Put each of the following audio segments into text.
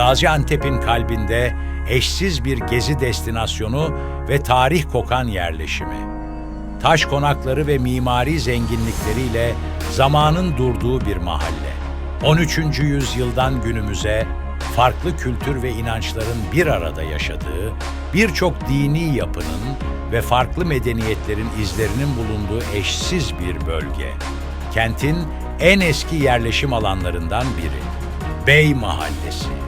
Gaziantep'in kalbinde eşsiz bir gezi destinasyonu ve tarih kokan yerleşimi. Taş konakları ve mimari zenginlikleriyle zamanın durduğu bir mahalle. 13. yüzyıldan günümüze farklı kültür ve inançların bir arada yaşadığı, birçok dini yapının ve farklı medeniyetlerin izlerinin bulunduğu eşsiz bir bölge. Kentin en eski yerleşim alanlarından biri. Bey Mahallesi.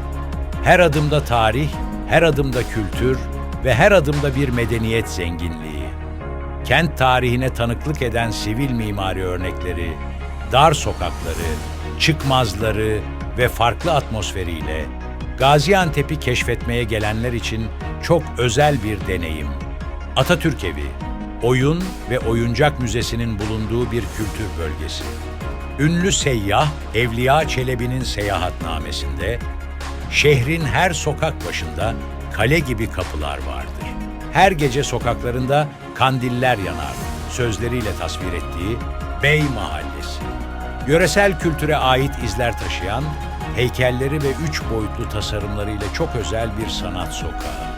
Her adımda tarih, her adımda kültür ve her adımda bir medeniyet zenginliği. Kent tarihine tanıklık eden sivil mimari örnekleri, dar sokakları, çıkmazları ve farklı atmosferiyle Gaziantep'i keşfetmeye gelenler için çok özel bir deneyim. Atatürk Evi, oyun ve oyuncak müzesinin bulunduğu bir kültür bölgesi. Ünlü seyyah Evliya Çelebi'nin seyahatnamesinde şehrin her sokak başında kale gibi kapılar vardır. Her gece sokaklarında kandiller yanar, sözleriyle tasvir ettiği Bey Mahallesi. Yöresel kültüre ait izler taşıyan, heykelleri ve üç boyutlu tasarımlarıyla çok özel bir sanat sokağı.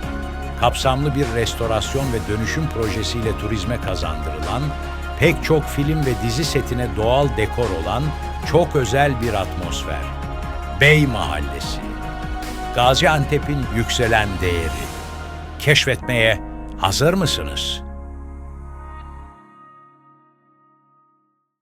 Kapsamlı bir restorasyon ve dönüşüm projesiyle turizme kazandırılan, pek çok film ve dizi setine doğal dekor olan çok özel bir atmosfer. Bey Mahallesi. Gaziantep'in yükselen değeri. Keşfetmeye hazır mısınız?